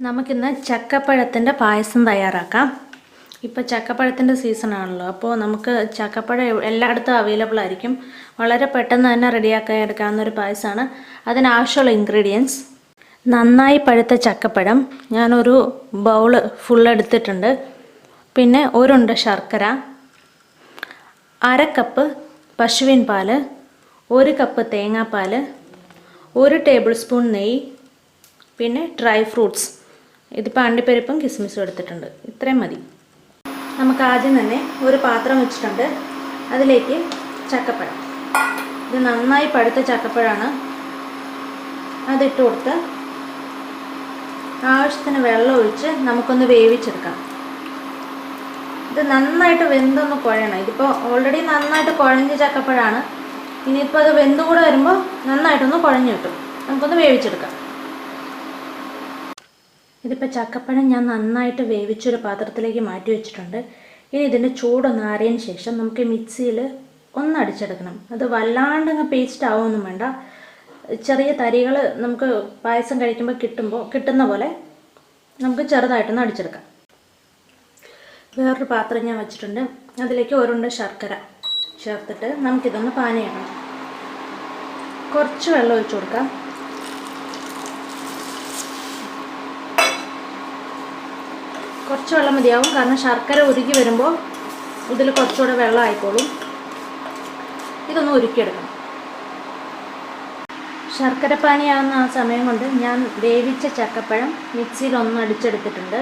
നമുക്കിന്ന് ചക്കപ്പഴത്തിന്റെ പായസം തയ്യാറാക്കാം. ഇപ്പോൾ ചക്കപ്പഴത്തിന്റെ സീസണാണല്ലോ അപ്പോൾ നമുക്ക് ചക്കപ്പഴം എല്ലായിടത്തും അവൈലബിൾ ആയിരിക്കും. വളരെ പെട്ടെന്ന് തന്നെ റെഡിയാക്കാൻ എടുക്കാവുന്ന ഒരു പായസമാണ്. അതിനാവശ്യമുള്ള ഇൻഗ്രീഡിയൻസ് നന്നായി പഴുത്ത ചക്കപ്പഴം. ഞാനൊരു ബൗൾ ഫുൾ എടുത്തിട്ടുണ്ട്. പിന്നെ ഒരുണ്ട് ശർക്കര. അര കപ്പ് പശുവിൻ പാൽ. ഒരു കപ്പ് തേങ്ങാപ്പാൽ ഒരു ടേബിൾ സ്പൂൺ നെയ്യ്. പിന്നെ ഡ്രൈ ഫ്രൂട്ട്സ് ഇതിപ്പോൾ അണ്ടിപ്പരിപ്പും കിസ്മിസും എടുത്തിട്ടുണ്ട്. ഇത്രയും മതി. നമുക്ക് ആദ്യം തന്നെ ഒരു പാത്രം വെച്ചിട്ടുണ്ട്. അതിലേക്ക് ചക്കപ്പഴം. ഇത് നന്നായി പഴുത്ത ചക്കപ്പഴമാണ് അതിട്ട് കൊടുത്ത് ആവശ്യത്തിന് വെള്ളം ഒഴിച്ച് നമുക്കൊന്ന് വേവിച്ചെടുക്കാം. ഇത് നന്നായിട്ട് വെന്തൊന്ന് കുഴയണം. ഇതിപ്പോൾ ഓൾറെഡി നന്നായിട്ട് കുഴഞ്ഞ ചക്കപ്പഴമാണ് ഇനിയിപ്പോൾ അത് വെന്തും കൂടെ വരുമ്പോൾ നന്നായിട്ടൊന്ന് കുഴഞ്ഞു കിട്ടും. നമുക്കൊന്ന് വേവിച്ചെടുക്കാം. ഇതിപ്പോൾ ചക്കപ്പഴം ഞാൻ നന്നായിട്ട് വേവിച്ചൊരു പാത്രത്തിലേക്ക് മാറ്റി വെച്ചിട്ടുണ്ട്. ഇനി ഇതിന്റെ ചൂടൊന്ന് ആറിയതിന് ശേഷം നമുക്ക് മിക്സിയിൽ ഒന്ന് അടിച്ചെടുക്കണം. അത് വല്ലാണ്ടങ്ങ് പേസ്റ്റ് ആവുമൊന്നും വേണ്ട. ചെറിയ തരികൾ നമുക്ക് പായസം കഴിക്കുമ്പോൾ കിട്ടുമ്പോൾ കിട്ടുന്ന പോലെ നമുക്ക് ചെറുതായിട്ടൊന്ന് അടിച്ചെടുക്കാം. വേറൊരു പാത്രം ഞാൻ വെച്ചിട്ടുണ്ട്. അതിലേക്ക് ഒരുണ്ട് ശർക്കര ചേർത്തിട്ട് നമുക്കിതൊന്ന് പാനയാക്കണം. കുറച്ച് വെള്ളം ഒഴിച്ചു കൊടുക്കാം. കുറച്ച് വെള്ളം മതിയാവും. കാരണം ശർക്കര ഉരുകി വരുമ്പോൾ ഇതിൽ കുറച്ചുകൂടെ വെള്ളം ആയിക്കോളും. ഇതൊന്ന് ഉരുക്കിയെടുക്കണം. ശർക്കര പാനിയാവുന്ന ആ സമയം കൊണ്ട് ഞാൻ വേവിച്ച ചക്കപ്പഴം മിക്സിയിൽ ഒന്ന് അടിച്ചെടുത്തിട്ടുണ്ട്.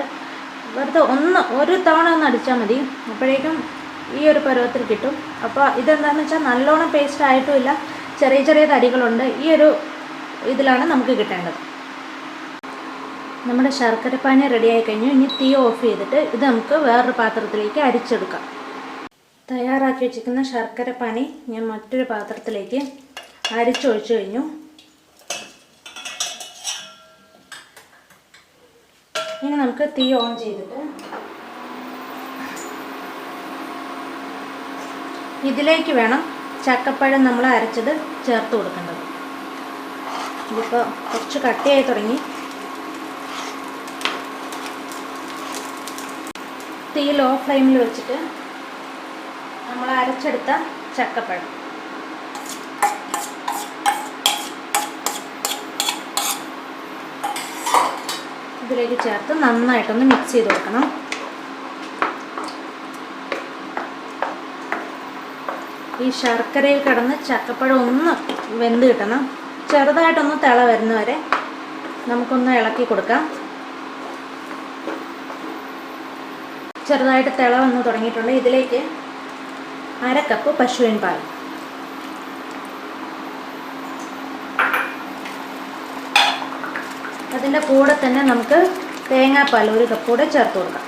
വെറുതെ ഒന്ന് ഒരു തവണ ഒന്ന് അടിച്ചാൽ മതി. അപ്പോഴേക്കും ഈ ഒരു പരുവത്തിൽ കിട്ടും. അപ്പോൾ ഇതെന്താണെന്ന് വെച്ചാൽ നല്ലോണം പേസ്റ്റ് ആയിട്ടുമില്ല ചെറിയ ചെറിയ തരികളുണ്ട് ഈ ഒരു ഇതിലാണ് നമുക്ക് കിട്ടേണ്ടത്. നമ്മുടെ ശർക്കരപ്പാനി റെഡിയായി കഴിഞ്ഞു. ഇനി തീ ഓഫ് ചെയ്തിട്ട് ഇത് നമുക്ക് വേറൊരു പാത്രത്തിലേക്ക് അരിച്ചെടുക്കാം. തയ്യാറാക്കി വെച്ചിരിക്കുന്ന ശർക്കരപ്പാനി ഞാൻ മറ്റൊരു പാത്രത്തിലേക്ക് അരിച്ചൊഴിച്ചു കഴിഞ്ഞു. ഇനി നമുക്ക് തീ ഓൺ ചെയ്തിട്ട് ഇതിലേക്ക് വേണം ചക്കപ്പഴം നമ്മൾ അരച്ചത് ചേർത്ത് കൊടുക്കേണ്ടത്. ഇതിപ്പോൾ കുറച്ച് കട്ടിയായി തുടങ്ങി. തീ ലോ ഫ്ലെയിമിൽ വെച്ചിട്ട് നമ്മൾ അരച്ചെടുത്ത ചക്കപ്പഴം. ഇതിലേക്ക് ചേർത്ത് നന്നായിട്ടൊന്ന് മിക്സ് ചെയ്ത് കൊടുക്കണം. ഈ ശർക്കരയിൽ കിടന്ന് ചക്കപ്പഴം ഒന്ന് വെന്ത് കിട്ടണം. ചെറുതായിട്ടൊന്ന് തിള വരുന്നവരെ നമുക്കൊന്ന് ഇളക്കി കൊടുക്കാം. ചെറുതായിട്ട് തിള വന്ന് തുടങ്ങിയിട്ടുണ്ട്. ഇതിലേക്ക് അര കപ്പ് പശുവിൻ പാൽ. അതിന്റെ കൂടെ തന്നെ നമുക്ക് തേങ്ങാപ്പാൽ ഒരു കപ്പ് കൂടെ ചേർത്ത് കൊടുക്കാം.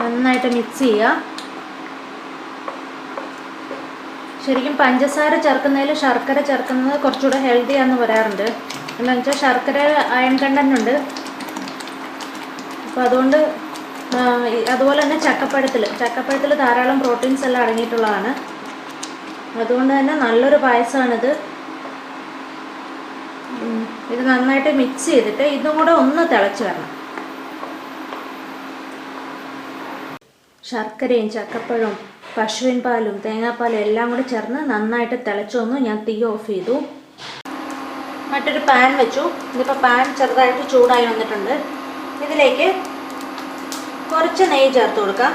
നന്നായിട്ട് മിക്സ് ചെയ്യുക. ശരിക്കും പഞ്ചസാര ചേർക്കുന്നതിൽ ശർക്കര ചേർക്കുന്നത് കുറച്ചുകൂടെ ഹെൽത്തിയാണെന്ന് പറയാറുണ്ട്. എന്താണെന്ന് വെച്ചാൽ ശർക്കര അയൺ കണ്ടന്റ് ഉണ്ട് അപ്പോൾ അതുകൊണ്ട് അതുപോലെ തന്നെ ചക്കപ്പഴത്തിൽ ചക്കപ്പഴത്തിൽ ധാരാളം പ്രോട്ടീൻസ് എല്ലാം അടങ്ങിയിട്ടുള്ളതാണ്. അതുകൊണ്ട് തന്നെ നല്ലൊരു പായസമാണിത് ഇത് നന്നായിട്ട് മിക്സ് ചെയ്തിട്ട് ഇതും കൂടെ ഒന്ന് തിളച്ച് വരണം. ശർക്കരയും ചക്കപ്പഴവും പശുവിൻ പാലും തേങ്ങാപ്പാലും എല്ലാം കൂടി ചേർന്ന് നന്നായിട്ട് തിളച്ചു വന്നു. ഞാൻ തീ ഓഫ് ചെയ്തു. മറ്റൊരു പാൻ വെച്ചു. ഇതിപ്പോൾ പാൻ ചെറുതായിട്ട് ചൂടായി വന്നിട്ടുണ്ട്. ഇതിലേക്ക് കുറച്ച് നെയ്യ് ചേർത്ത് കൊടുക്കാം.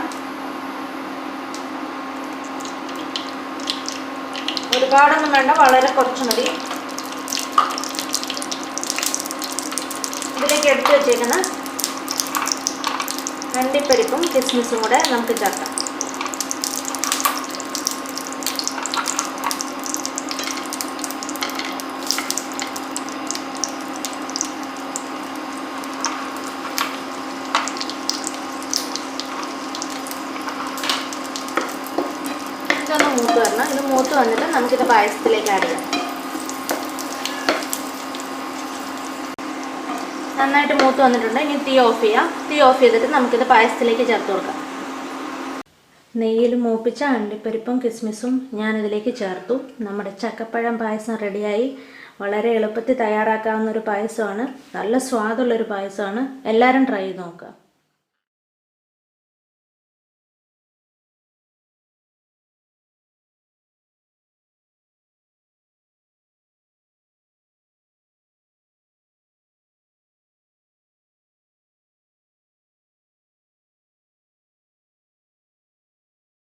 ഒരുപാടൊന്നും വേണ്ട വളരെ കുറച്ച് മതി. ഇതിലേക്ക് എടുത്തു വെച്ചേക്കുന്ന അണ്ടിപ്പരിപ്പും കിസ്മിസും കൂടെ നമുക്ക് ചേർക്കാം ഇതൊന്ന് മൂത്ത് വരണം. ഇത് മൂത്ത് വന്നിട്ട് നമുക്കിത് പായസത്തിലേക്ക് ആഡ് ചെയ്യാം. നന്നായിട്ട് മൂത്ത് വന്നിട്ടുണ്ട്. ഇനി തീ ഓഫ് ചെയ്യാം. തീ ഓഫ് ചെയ്തിട്ട് നമുക്കിത് പായസത്തിലേക്ക് ചേർത്ത് കൊടുക്കാം. നെയ്യിൽ മൂപ്പിച്ച അണ്ടിപ്പരിപ്പും കിസ്മിസും ഞാനിതിലേക്ക് ചേർത്തു. നമ്മുടെ ചക്കപ്പഴം പായസം റെഡിയായി. വളരെ എളുപ്പത്തിൽ തയ്യാറാക്കാവുന്ന ഒരു പായസമാണ്. നല്ല സ്വാദുള്ളൊരു പായസമാണ്. എല്ലാവരും ട്രൈ ചെയ്ത് നോക്കുക.